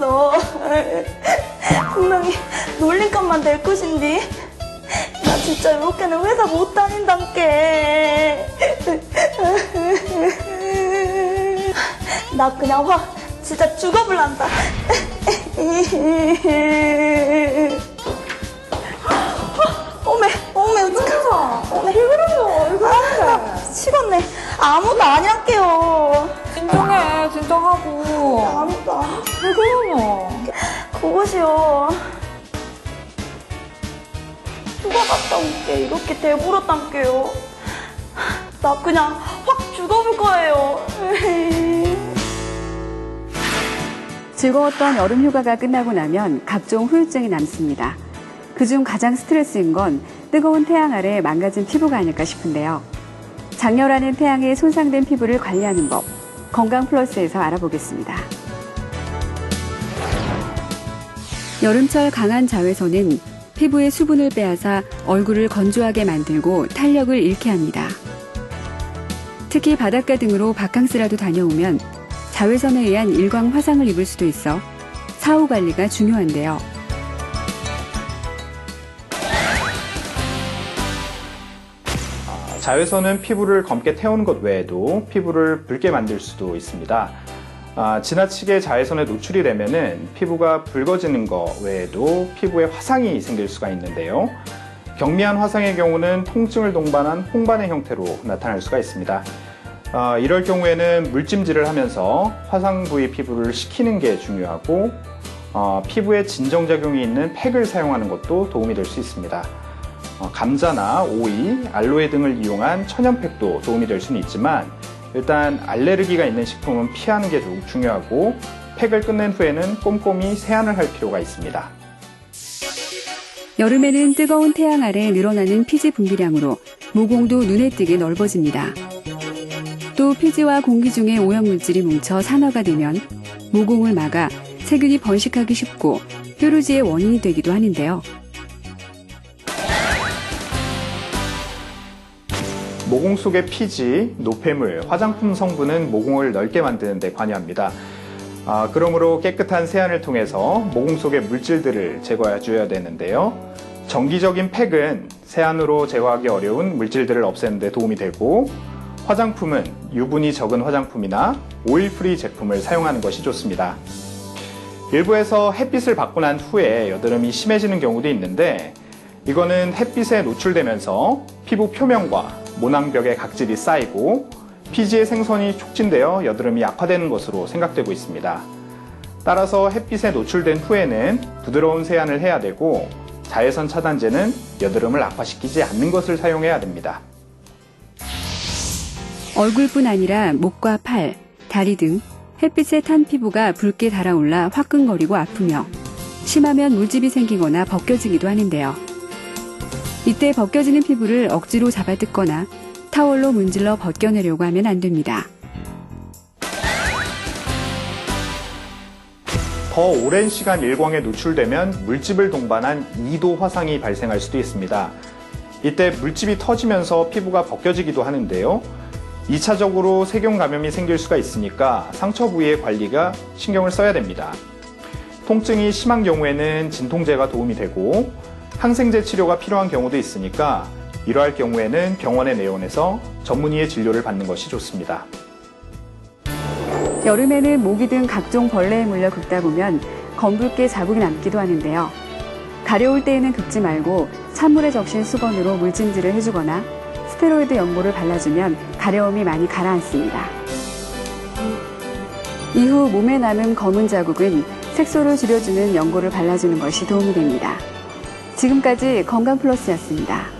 하겠어. 분명히 놀림감만 낼 것인데. 나 진짜 이렇게는 회사 못 다닌단께. 나 그냥 확 진짜 죽어볼란다. 어메, 어메, 어떡하자. 어메, 왜 그러냐, 이거. 아, 미치겠네. 아무도 아니랄게요. 진정해, 진정하고. 그러냐. 그것이요. 누가 갔다 올게 이렇게 대물었단게요. 나 그냥 확 죽어볼 거예요. 즐거웠던 여름 휴가가 끝나고 나면 각종 후유증이 남습니다. 그중 가장 스트레스인 건 뜨거운 태양 아래 망가진 피부가 아닐까 싶은데요. 장렬하는 태양에 손상된 피부를 관리하는 법, 건강 플러스에서 알아보겠습니다. 여름철 강한 자외선은 피부의 수분을 빼앗아 얼굴을 건조하게 만들고 탄력을 잃게 합니다. 특히 바닷가 등으로 바캉스라도 다녀오면 자외선에 의한 일광 화상을 입을 수도 있어 사후 관리가 중요한데요. 자외선은 피부를 검게 태우는 것 외에도 피부를 붉게 만들 수도 있습니다. 아, 지나치게 자외선에 노출이 되면은 피부가 붉어지는 것 외에도 피부에 화상이 생길 수가 있는데요. 경미한 화상의 경우는 통증을 동반한 홍반의 형태로 나타날 수가 있습니다. 아, 이럴 경우에는 물찜질을 하면서 화상 부위 피부를 식히는 게 중요하고 어, 피부에 진정작용이 있는 팩을 사용하는 것도 도움이 될 수 있습니다. 어, 감자나 오이, 알로에 등을 이용한 천연팩도 도움이 될 수는 있지만 일단 알레르기가 있는 식품은 피하는 게좀 중요하고 팩을 끝낸 후에는 꼼꼼히 세안을 할 필요가 있습니다. 여름에는 뜨거운 태양 아래 늘어나는 피지 분비량으로 모공도 눈에 띄게 넓어집니다. 또 피지와 공기 중에 오염물질이 뭉쳐 산화가 되면 모공을 막아 세균이 번식하기 쉽고 뾰루지의 원인이 되기도 하는데요. 모공 속의 피지, 노폐물, 화장품 성분은 모공을 넓게 만드는 데 관여합니다. 아, 그러므로 깨끗한 세안을 통해서 모공 속의 물질들을 제거해 줘야 되는데요. 정기적인 팩은 세안으로 제거하기 어려운 물질들을 없애는 데 도움이 되고 화장품은 유분이 적은 화장품이나 오일 프리 제품을 사용하는 것이 좋습니다. 일부에서 햇빛을 받고 난 후에 여드름이 심해지는 경우도 있는데 이거는 햇빛에 노출되면서 피부 표면과 모낭벽에 각질이 쌓이고 피지의 생선이 촉진되어 여드름이 약화되는 것으로 생각되고 있습니다. 따라서 햇빛에 노출된 후에는 부드러운 세안을 해야 되고 자외선 차단제는 여드름을 악화시키지 않는 것을 사용해야 됩니다. 얼굴뿐 아니라 목과 팔, 다리 등 햇빛에 탄 피부가 붉게 달아올라 화끈거리고 아프며 심하면 물집이 생기거나 벗겨지기도 하는데요. 이때 벗겨지는 피부를 억지로 잡아뜯거나 타월로 문질러 벗겨내려고 하면 안 됩니다. 더 오랜 시간 일광에 노출되면 물집을 동반한 2도 화상이 발생할 수도 있습니다. 이때 물집이 터지면서 피부가 벗겨지기도 하는데요. 2차적으로 세균 감염이 생길 수가 있으니까 상처 부위의 관리가 신경을 써야 됩니다. 통증이 심한 경우에는 진통제가 도움이 되고 항생제 치료가 필요한 경우도 있으니까 이러할 경우에는 병원에 내원해서 전문의의 진료를 받는 것이 좋습니다. 여름에는 모기 등 각종 벌레에 물려 긁다 보면 검붉게 자국이 남기도 하는데요. 가려울 때에는 긁지 말고 찬물에 적신 수건으로 물찜질을 해주거나 스테로이드 연고를 발라주면 가려움이 많이 가라앉습니다. 이후 몸에 남은 검은 자국은 색소를 줄여주는 연고를 발라주는 것이 도움이 됩니다. 지금까지 건강 플러스였습니다.